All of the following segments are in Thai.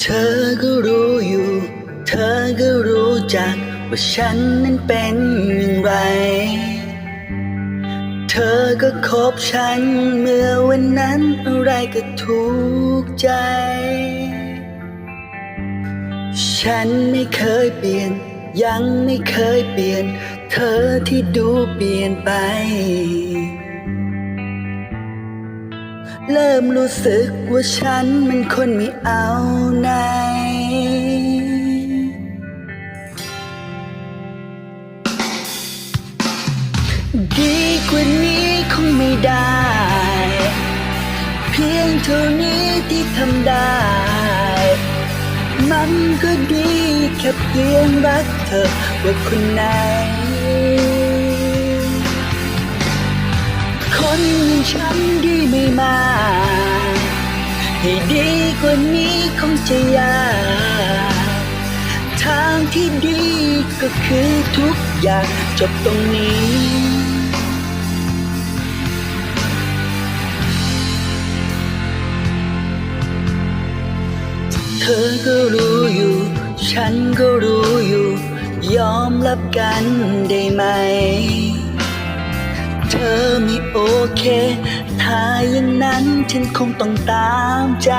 เธอก็รู้อยู่ เธอก็รู้จัก ว่าฉันนั้นเป็นอย่างไร เธอก็คบฉันเมื่อวันนั้นอะไรก็ถูกใจ ฉันไม่เคยเปลี่ยน ยังไม่เคยเปลี่ยน เธอที่ดูเปลี่ยนไป เริ่มรู้สึกว่าฉันมันคนไม่เอาไหนดีกว่านี้คงไม่ได้ เพียงเท่านี้ที่ทำได้ มันก็ดีแค่เพียงรักเธอว่าคนไหน คนอย่างฉันดีไม่มา ให้ดีกว่านี้คงจะยากทางที่ดีก็คือทุกอย่างจบตรงนี้ เธอก็รู้อยู่ ฉันก็รู้อยู่ ยอมรับกันได้ไหม เธอไม่โอเค ถ้าอย่างนั้นฉันคงต้องตามใจ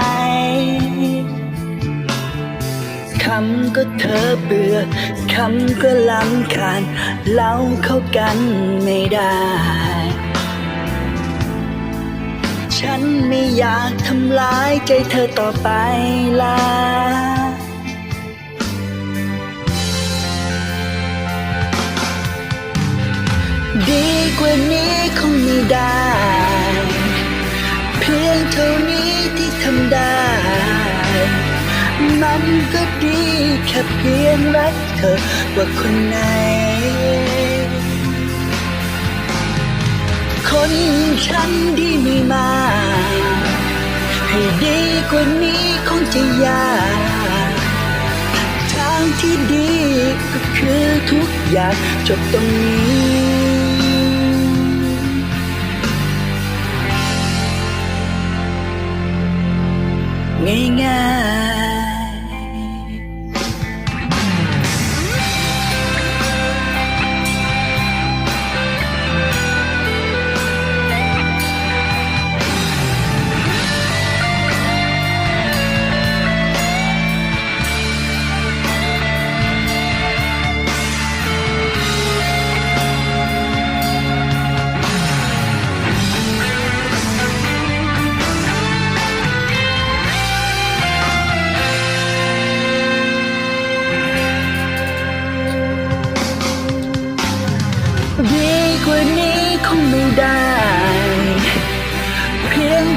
คำก็เธอเบื่อ คำก็ลำคาญเล่าเข้ากันไม่ได้ ฉันไม่อยากทำร้ายใจเธอต่อไปละดีกว่านี้คงไม่ได้ เพียงเท่านี้ที่ทำได้ มันก็ดีแค่เพียงรักเธอว่าคนไหน คน ฉันดีไม่มา ให้ดีกว่านี้คงจะยากทางที่ดีก็คือทุกอย่างจบตรงนี้ง่าย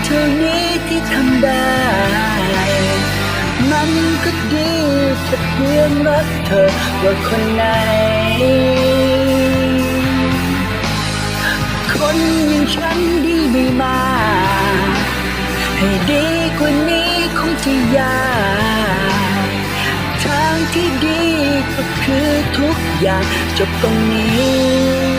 เท่านี้ที่ทำได้ มันก็ดีแค่เพียงรักเธอว่าคนไหน คนอย่างฉันดีไม่มา ให้ดีกว่านี้คงจะยากทางที่ดีก็คือทุกอย่างจบตรงนี้